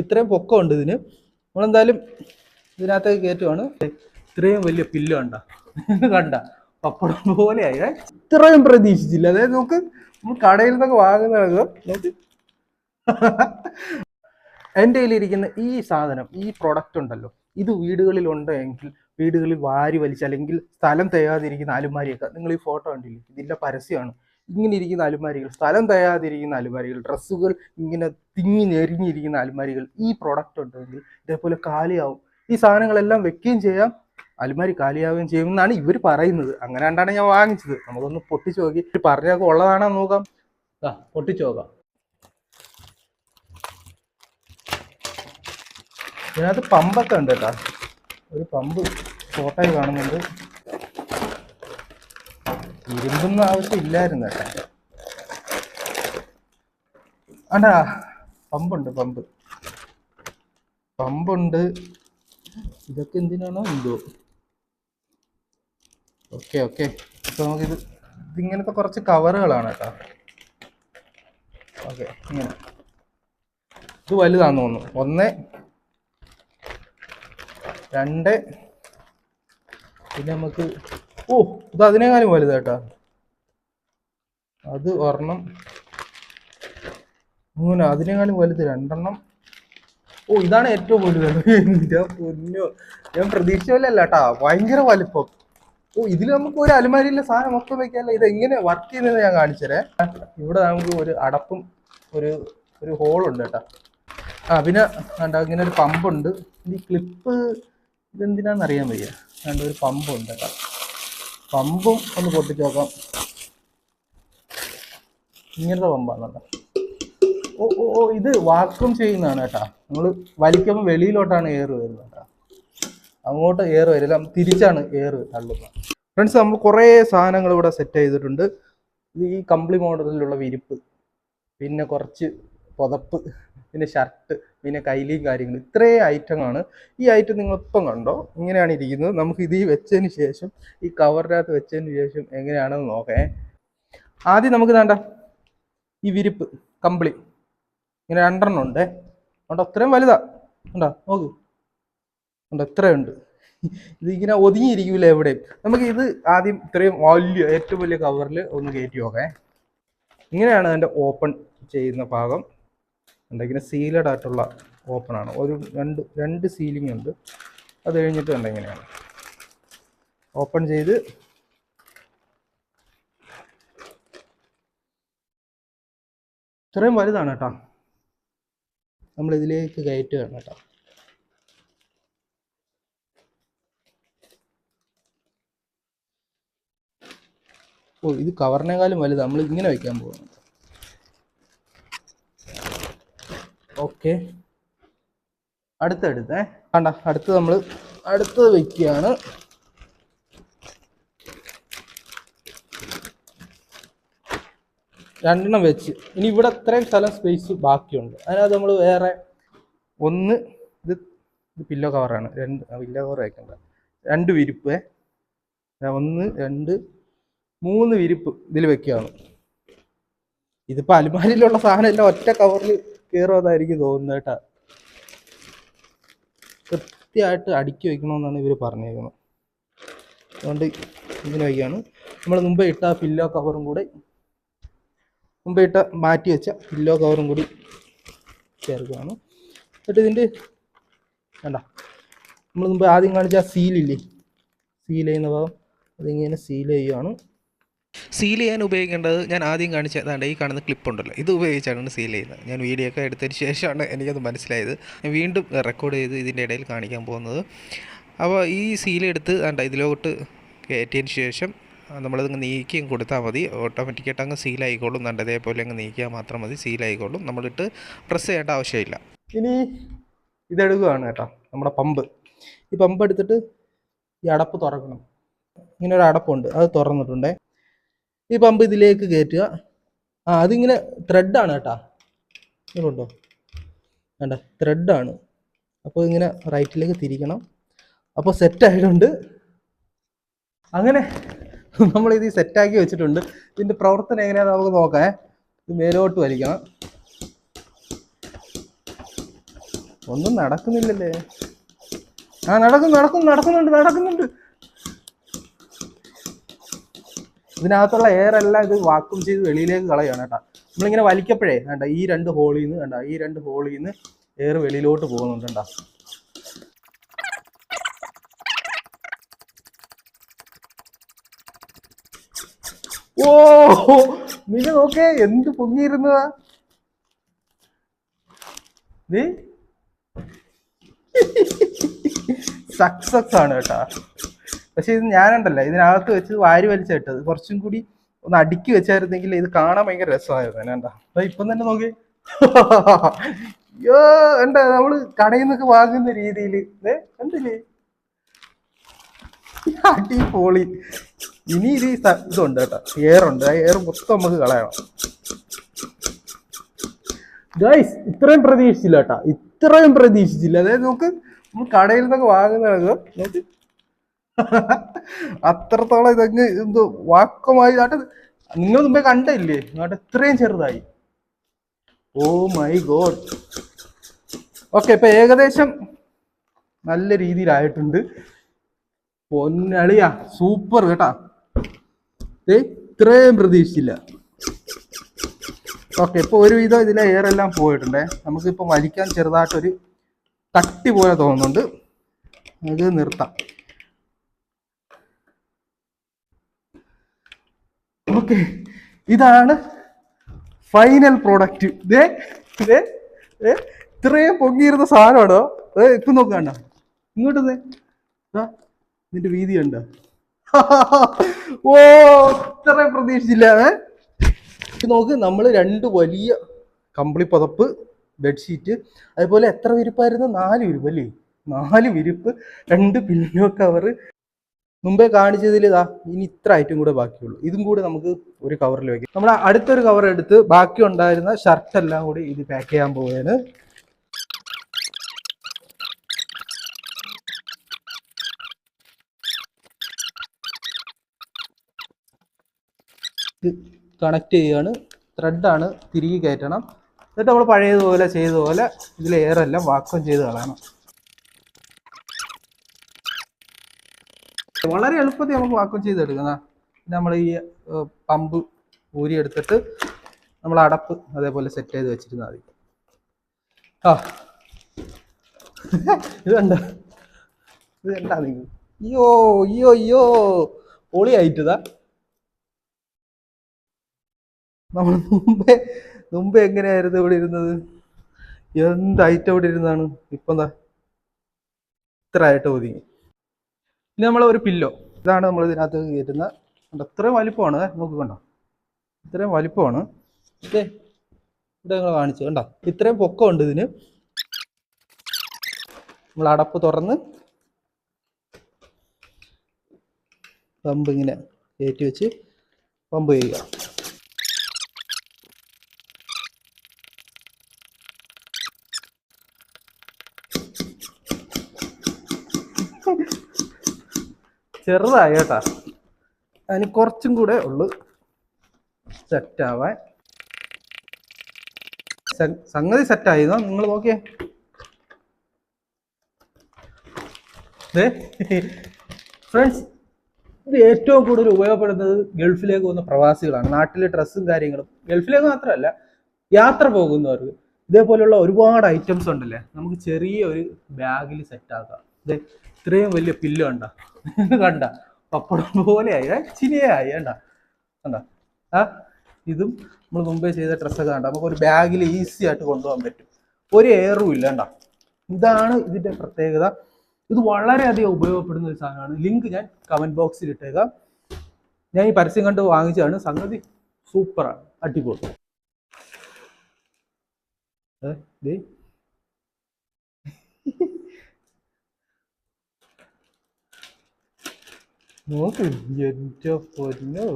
ഇത്രയും പൊക്കമുണ്ട് ഇതിന്. നമ്മളെന്തായാലും ഇതിനകത്തേക്ക് കയറ്റുവാണ്. ഇത്രയും വലിയ പില്ല് കണ്ട. കണ്ട. പപ്പടം പോലെ ഏ? ഇത്രയും പ്രതീക്ഷിച്ചില്ല. അതായത് നമുക്ക് നമ്മൾ കടയിൽ നിന്നൊക്കെ വാങ്ങുന്നത് നോക്ക് എന്റെ കയ്യിലിരിക്കുന്ന ഈ സാധനം ഈ പ്രൊഡക്റ്റ് ഉണ്ടല്ലോ. ഇത് വീടുകളിൽ ഉണ്ട് എങ്കിൽ വീടുകളിൽ വാരി വലിച്ച് അല്ലെങ്കിൽ സ്ഥലം തികയാതിരിക്കുന്ന അലുമാരിയൊക്കെ നിങ്ങൾ ഈ ഫോട്ടോ കണ്ടില്ലേ? ഇതിന്റെ പരസ്യമാണ്. ഇങ്ങനെ ഇരിക്കുന്ന അലുമാരികൾ സ്ഥലം തയ്യാതിരിക്കുന്ന അലുമാരികൾ ഡ്രസ്സുകൾ ഇങ്ങനെ തിങ്ങി ഞെരിഞ്ഞിരിക്കുന്ന അലുമാരികൾ ഈ പ്രോഡക്റ്റ് ഉണ്ടെങ്കിൽ ഇതേപോലെ കാലിയാവും. ഈ സാധനങ്ങളെല്ലാം വെക്കുകയും ചെയ്യാം. അലുമാരി കാലിയാവുകയും ചെയ്യുമെന്നാണ് ഇവർ പറയുന്നത്. അങ്ങനെ കണ്ടാണ് ഞാൻ വാങ്ങിച്ചത്. നമുക്കൊന്ന് പൊട്ടിച്ച് നോക്കി. പറഞ്ഞൊക്കെ ഉള്ളതാണോ നോക്കാം. പൊട്ടിച്ച് നോക്കാം. ഇതിനകത്ത് പമ്പൊക്കെ ഉണ്ട് കേട്ടോ. ഒരു പമ്പ് ഫോട്ടോയിൽ കാണുന്നുണ്ട്. ഇരുമ്പൊന്നും ആവശ്യമില്ലായിരുന്നു കേട്ടോ. ആണ്ടാ പമ്പുണ്ട് പമ്പ്. പമ്പുണ്ട്. ഇതൊക്കെ എന്തിനാണോ എന്തോ? Okay okay. നമുക്ക് നമുക്കിത് ഇതിങ്ങനത്തെ കുറച്ച് കവറുകളാണ് കേട്ടോ. ഓക്കെ ഇങ്ങനെ. ഇത് വലുതാന്ന് തോന്നുന്നു. ഒന്ന് രണ്ട് പിന്നെ നമുക്ക് ഓ ഇത് അതിനേക്കാളും വലുതായിട്ടാ. അത് ഒരെണ്ണം. മൂന്ന് അതിനേക്കാളും വലുത് രണ്ടെണ്ണം. ഓ ഇതാണ് ഏറ്റവും വലുത്. എന്റെ പൊന്നോ. ഞാൻ പ്രതീക്ഷിച്ചല്ല കേട്ടാ ഭയങ്കര വലിപ്പം. ഓ ഇതിൽ നമുക്ക് ഒരു അലുമാരിയിലെ സാധനം മൊത്തം വെക്കാനല്ല ഇത് എങ്ങനെ വർക്ക് ചെയ്യുന്നത് ഞാൻ കാണിച്ചരേ ഇവിടെ നമുക്ക് ഒരു അടപ്പും ഒരു ഒരു ഹോളുണ്ട് കേട്ടാ. ആ പിന്നെ കണ്ട ഇങ്ങനെ ഒരു പമ്പുണ്ട് ഈ ക്ലിപ്പ് ഇതെന്തിനാന്ന് അറിയാൻ വയ്യ. കണ്ട ഒരു പമ്പുണ്ട് കേട്ടോ. പമ്പും ഒന്ന് പൊട്ടിച്ച് നോക്കാം ഇങ്ങനത്തെ പമ്പാണ് കേട്ടോ. ഓ ഓ ഓ ഇത് വാക്കും ചെയ്യുന്നതാണ് കേട്ടാ. നമ്മൾ വലിക്കുമ്പോൾ വെളിയിലോട്ടാണ് എയർ വരുന്നത് കേട്ടോ. അങ്ങോട്ട് എയർ വരില്ല. തിരിച്ചാണ് എയർ തള്ളുന്നത്. ഫ്രണ്ട്സ് നമ്മൾ കുറേ സാധനങ്ങൾ ഇവിടെ സെറ്റ് ചെയ്തിട്ടുണ്ട്. ഈ കമ്പിളി മോഡലിലുള്ള വിരിപ്പ്. പിന്നെ കുറച്ച് പുതപ്പ്. പിന്നെ ഷർട്ട് പിന്നെ കൈലിയും കാര്യങ്ങൾ ഇത്രയും ഐറ്റമാണ് ഈ ഐറ്റം നിങ്ങൾ ഇപ്പം കണ്ടോ? ഇങ്ങനെയാണ് ഇരിക്കുന്നത്. നമുക്ക് ഇത് ഈ വെച്ചതിന് ശേഷം ഈ കവറിനകത്ത് വെച്ചതിന് ശേഷം എങ്ങനെയാണെന്ന് നോക്കേ. ആദ്യം നമുക്ക് വേണ്ട ഈ വിരിപ്പ് കമ്പിളി. ഇങ്ങനെ രണ്ടെണ്ണം ഉണ്ട്. അതുകൊണ്ട് അത്രയും വലുതാ. ഉണ്ടോ നോക്ക്. ഉണ്ട് എത്രയുണ്ട് ഇതിങ്ങനെ ഒതുങ്ങിയിരിക്കൂല എവിടെയും. നമുക്ക് ഇത് ആദ്യം ഇത്രയും വലിയ ഏറ്റവും വലിയ കവറിൽ ഒന്ന് കയറ്റി നോക്കേ. ഇങ്ങനെയാണ് അതിന്റെ ഓപ്പൺ ചെയ്യുന്ന ഭാഗം. ഉണ്ട് ഇങ്ങനെ സീലഡ് ആയിട്ടുള്ള ഓപ്പൺ ആണ്. ഒരു രണ്ട് രണ്ട് സീലിംഗ് ഉണ്ട്. അത് കഴിഞ്ഞിട്ട് ഉണ്ട് ഇങ്ങനെയാണ്. ഓപ്പൺ ചെയ്ത് ഇത്രയും വലുതാണ് കേട്ടോ. നമ്മൾ ഇതിലേക്ക് കയറ്റുകയാണ് കേട്ടോ. ഓ ഇത് കവറിനേക്കാളും വലുതാണ് നമ്മൾ ഇങ്ങനെ വയ്ക്കാൻ പോകുന്നു ഓക്കെ. അടുത്തെടുത്തേ. വേണ്ട അടുത്ത് നമ്മൾ അടുത്തത് വെക്കുകയാണ് രണ്ടെണ്ണം വെച്ച്. ഇനി ഇവിടെ അത്രയും സ്ഥലം സ്പേസ് ബാക്കിയുണ്ട്. അതിനകത്ത് നമ്മൾ വേറെ ഒന്ന് ഇത് ഇത് പില്ലോ കവറാണ് രണ്ട് പില്ലോ കവർ വയ്ക്കണ്ട രണ്ട് വിരിപ്പ്. ഒന്ന് രണ്ട് മൂന്ന് വിരിപ്പ് ഇതിൽ വെക്കുകയാണ് ഇതിപ്പോൾ അലുമാരിയിലുള്ള സാധനം എല്ലാം ഒറ്റ കവറിൽ കയറുന്നതായിരിക്കും തോന്നുന്നത് കേട്ടാ. കൃത്യമായിട്ട് അടുക്കി വെക്കണമെന്നാണ് ഇവർ പറഞ്ഞേക്കുന്നത് അതുകൊണ്ട് ഇങ്ങനെ വയ്ക്കുകയാണ് നമ്മൾ മുമ്പേ ഇട്ട പില്ലോ കവറും കൂടി മുമ്പേ ഇട്ട മാറ്റി വെച്ച പില്ലോ കവറും കൂടി ചേർക്കുകയാണ്. എന്നിട്ട് ഇതിന്റെ വേണ്ട നമ്മൾ മുമ്പ് ആദ്യം കാണിച്ച സീലില്ലേ സീൽ ചെയ്യുന്ന ഭാഗം അതിങ്ങനെ സീൽ ചെയ്യുകയാണ് സീൽ ചെയ്യാൻ ഉപയോഗിക്കേണ്ടത് ഞാൻ ആദ്യം കാണിച്ച അതാണ്ട് ഈ കാണുന്ന ക്ലിപ്പുണ്ടല്ലോ ഇത് ഉപയോഗിച്ചാണ് സീൽ ചെയ്യുന്നത്. ഞാൻ വീഡിയോ ഒക്കെ എടുത്തതിന് ശേഷമാണ് എനിക്കത് മനസ്സിലായത്. ഞാൻ വീണ്ടും റെക്കോർഡ് ചെയ്ത് ഇതിന്റെ ഇടയിൽ കാണിക്കാൻ പോകുന്നത്. അപ്പോൾ ഈ സീൽ എടുത്ത് വേണ്ട ഇതിലോട്ട് കയറ്റിയതിന് ശേഷം നമ്മളത് നീക്കിയും കൊടുത്താൽ മതി. ഓട്ടോമാറ്റിക്കായിട്ട് അങ്ങ് സീൽ ആയിക്കോളും. നല്ല ഇതേപോലെ അങ്ങ് നീക്കിയാൽ മാത്രം മതി. സീൽ ആയിക്കോളും. നമ്മളിട്ട് പ്രസ് ചെയ്യേണ്ട ആവശ്യമില്ല. ഇനി ഇതെടുക്കുകയാണ് കേട്ടോ. നമ്മുടെ പമ്പ് ഈ പമ്പ് എടുത്തിട്ട് ഈ അടപ്പ് തുറക്കണം. ഇങ്ങനെ ഒരു അടപ്പുണ്ട്. അത് തുറന്നിട്ടുണ്ടേ. ഈ പമ്പ് ഇതിലേക്ക് കയറ്റുക ആ അതിങ്ങനെ ത്രെഡാണ് കേട്ടാ. ഇതുണ്ടോ വേണ്ട ത്രെഡാണ് അപ്പോൾ ഇങ്ങനെ റൈറ്റിലേക്ക് തിരിക്കണം. അപ്പോൾ സെറ്റ് ആയിട്ടുണ്ട് അങ്ങനെ നമ്മൾ ഇത് സെറ്റാക്കി വെച്ചിട്ടുണ്ട്. ഇതിന്റെ പ്രവർത്തനം എങ്ങനെയാണെന്ന് നമുക്ക് നോക്കാം. ഇത് മേലോട്ട് വലിക്കണം. ഒന്നും നടക്കുന്നില്ലല്ലേ? ആ നടക്കും നടക്കും നടക്കുന്നുണ്ട് നടക്കുന്നുണ്ട്. ഇതിനകത്തുള്ള എയർ എല്ലാം ഇത് വാക്വം ചെയ്ത് വെളിയിലേക്ക് കളയാണ് കേട്ടോ. നമ്മളിങ്ങനെ വലിക്കപ്പോഴേ വേണ്ട ഈ രണ്ട് ഹോളിൽ നിന്ന് വേണ്ട ഈ രണ്ട് ഹോളിൽ നിന്ന് എയർ വെളിയിലോട്ട് പോകുന്നുണ്ട് കേട്ടോ ഓ നിങ്ങൾ നോക്കേ എന്ത് പൊങ്ങിയിരുന്നതാ? സക്സസ് ആണ് കേട്ടാ. പക്ഷെ ഇത് ഞാനുണ്ടല്ലോ ഇതിനകത്ത് വെച്ച് വാരി വലിച്ചിട്ടത് കുറച്ചും കൂടി ഒന്ന് അടുക്കി വെച്ചായിരുന്നെങ്കിൽ ഇത് കാണാൻ ഭയങ്കര രസമായിരുന്നു. എന്താ? ഇപ്പം തന്നെ നോക്കി. യോ എന്താ നമ്മൾ കടയിൽ നിന്നൊക്കെ വാങ്ങുന്ന രീതിയിൽ എന്തില്ലേ അടിപൊളി. ഇനി ഇത് ഇതുണ്ട് കേട്ടോ. എയർ ഉണ്ട്. ആ എയർ മൊത്തം നമുക്ക് കളയണം. ഗൈസ് ഇത്രയും പ്രതീക്ഷിച്ചില്ല കേട്ടാ. ഇത്രയും പ്രതീക്ഷിച്ചില്ല. അതായത് നമുക്ക് നമ്മൾ കടയിൽ നിന്നൊക്കെ വാങ്ങുന്നത് നോക്ക് അത്രത്തോളം ഇതങ്ങ് എന്തോ വാക്കമായി നിങ്ങൾ മുമ്പേ കണ്ടില്ലേ? നാട്ട് ഇത്രയും ചെറുതായി. Oh my God. ഓക്കെ ഇപ്പൊ ഏകദേശം നല്ല രീതിയിലായിട്ടുണ്ട്. പൊന്നളിയാ സൂപ്പർ കേട്ടാ. ഇത്രയും പ്രതീക്ഷിച്ചില്ല. ഓക്കെ ഇപ്പൊ ഒരുവിധം ഇതിലെ എയർ എല്ലാം പോയിട്ടുണ്ടേ. നമുക്കിപ്പോ വലിക്കാൻ ചെറുതായിട്ടൊരു കട്ടി പോലെ തോന്നുന്നുണ്ട്. നമുക്ക് നിർത്താം. ഓക്കെ. ഇതാണ് ഫൈനൽ പ്രോഡക്റ്റ് ദേ ഏ ഇത്രയും പൊങ്ങിയിരുന്ന സാധനമാണോ? ഏ ഇപ്പം നോക്കണ്ട ഇങ്ങോട്ട് ഇതിന്റെ വീതി കണ്ട? ഓ ഇത്രയും പ്രതീക്ഷിച്ചില്ല ഏ? നോക്ക് നമ്മൾ രണ്ട് വലിയ കമ്പിളി പുതപ്പ് ബെഡ്ഷീറ്റ് അതുപോലെ എത്ര വിരിപ്പായിരുന്നു? നാല് വിരിപ്പ് അല്ലേ? നാല് വിരിപ്പ് രണ്ട് പില്ലോ കവർ മുമ്പേ കാണിച്ചതിൽ ഇതാ ഇനി ഇത്ര ഐറ്റം കൂടെ ബാക്കിയുള്ളൂ. ഇതും കൂടെ നമുക്ക് ഒരു കവറിൽ വെക്കാം. നമ്മൾ അടുത്തൊരു കവർ എടുത്ത് ബാക്കി ഉണ്ടായിരുന്ന ഷർട്ട് എല്ലാം കൂടി ഇത് പാക്ക് ചെയ്യാൻ പോവുകയാണ്. കണക്ട് ചെയ്യുകയാണ് ത്രെഡാണ് തിരികെ കയറ്റണം. എന്നിട്ട് നമ്മൾ പഴയതുപോലെ ചെയ്തതുപോലെ ഇതിലേറെല്ലാം എയറെല്ലാം വാക്വം ചെയ്ത് കളയണം. വളരെ എളുപ്പത്തിൽ നമുക്ക് വാക്വം ചെയ്തെടുക്കുന്ന നമ്മൾ ഈ പമ്പ് ഊരിയെടുത്തിട്ട് നമ്മൾ അടപ്പ് അതേപോലെ സെറ്റ് ചെയ്ത് വെച്ചിരുന്നാൽ മതി. ആ. ഇത് കണ്ട? ഇത് കണ്ടാ നിങ്ങൾ? അയ്യോ അയ്യോ അയ്യോ. പൊളിയായിട്ടതാ. നമ്മൾ മുമ്പേ മുമ്പേ എങ്ങനെയായിരുന്നു ഇവിടെ ഇരുന്നത്? എന്ത് ഇവിടെ ഇരുന്നാണ്? ഇപ്പം എന്താ ഇത്ര ആയിട്ട് ഒതുങ്ങി. ഇനി നമ്മൾ ഒരു പില്ലോ ഇതാണ് നമ്മൾ ഇതിനകത്ത് കയറ്റുന്ന. കണ്ടോ ഇത്രയും വലിപ്പമാണ്. നമുക്ക് കണ്ടോ? ഇത്രയും വലിപ്പമാണ്. ഓക്കേ ഇവിടെ നിങ്ങൾ കാണിച്ചു. കണ്ടോ? ഇത്രയും പൊക്കമുണ്ട് ഇതിന്. നമ്മൾ അടപ്പ് തുറന്ന് പമ്പ് ഇങ്ങനെ കയറ്റി വെച്ച് പമ്പ് ചെയ്യുക. ചെറുതായി കേട്ടാ. അതിന് കുറച്ചും കൂടെ ഉള്ളു. സെറ്റാവാൻ സംഗതി സെറ്റായിരുന്നോ നിങ്ങൾ നോക്കിയേ. ഫ്രണ്ട്സ് ഇത് ഏറ്റവും കൂടുതൽ ഉപയോഗപ്പെടുന്നത് ഗൾഫിലേക്ക് പോകുന്ന പ്രവാസികളാണ്. നാട്ടിലെ ഡ്രസ്സും കാര്യങ്ങളും. ഗൾഫിലേക്ക് മാത്രമല്ല യാത്ര പോകുന്നവർക്ക്. ഇതേപോലെയുള്ള ഒരുപാട് ഐറ്റംസ് ഉണ്ടല്ലേ? നമുക്ക് ചെറിയ ഒരു ബാഗിൽ സെറ്റ് ആക്കാം. ഇത് ഇത്രയും വലിയ പില്ല് കണ്ട. കണ്ട. പപ്പടം പോലെയായി ആയി. ചിനിയായി കണ്ട. കണ്ട. ആ ഇതും നമ്മൾ മുമ്പേ ചെയ്ത ഡ്രസ്സൊക്കെ കണ്ട. നമുക്ക് ഒരു ബാഗിൽ ഈസി ആയിട്ട് കൊണ്ടുപോകാൻ പറ്റും. ഒരു എയറും ഇല്ല കണ്ട. ഇതാണ് ഇതിന്റെ പ്രത്യേകത. ഇത് വളരെയധികം ഉപയോഗപ്പെടുന്ന ഒരു സാധനമാണ്. ലിങ്ക് ഞാൻ കമന്റ് ബോക്സിൽ ഇട്ടേക്കാം. ഞാൻ ഈ പരസ്യം കണ്ട് വാങ്ങിച്ചതാണ്. സംഗതി സൂപ്പറാണ്. അടിപൊളി. ഏ, ദേ. നോക്ക് എന്റെ പൊന്നോ